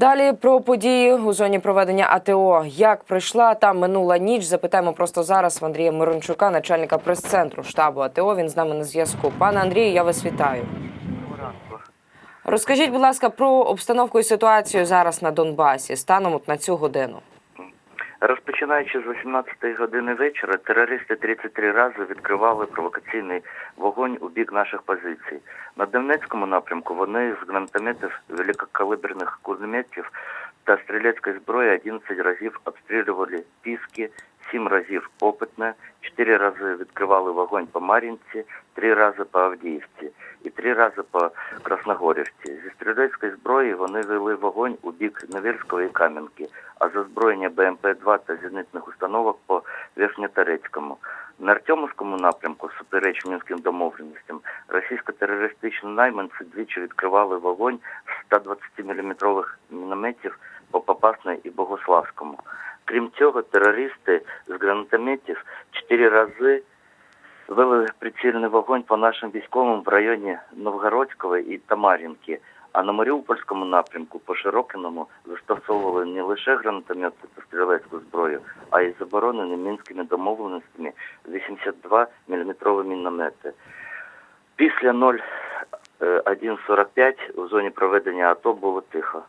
Далі про події у зоні проведення АТО. Як пройшла там минула ніч? Запитаємо просто зараз в Андрія Мирончука, начальника прес-центру штабу АТО. Він з нами на зв'язку. Пане Андрію, я вас вітаю. Розкажіть, будь ласка, про обстановку і ситуацію зараз на Донбасі станом от на цю годину. Розпочинаючи з 18 години вечора, терористи 33 рази відкривали провокаційний вогонь у бік наших позицій. На Донецькому напрямку вони з гранатометів, великокалиберних кулеметів та стрілецької зброї 11 разів обстрілювали Піски, 7 разів Опитне, 4 рази відкривали вогонь по Мар'їнці, 3 рази по Авдіївці і 3 рази по Красногорівці. Зі стрілецької зброї вони вели вогонь у бік Невірського і Кам'янки, а з озброєння БМП-2 та зенітних установок по Верхньоторецькому. На Артемовському напрямку, всупереч мінським домовленостям, російсько-терористичні найманці двічі відкривали вогонь з 120-мм мінометів по Попасної і Богославському. Крім цього, терористи з гранатометів чотири рази вели прицільний вогонь по нашим військовим в районі Новгородського і Тамарінки. А на Маріупольському напрямку по Широкиному застосовували не лише гранатомети та стрілецьку зброю, а й заборонені мінськими домовленостями 82 мм міномети. Після 01.45 у зоні проведення АТО було тихо.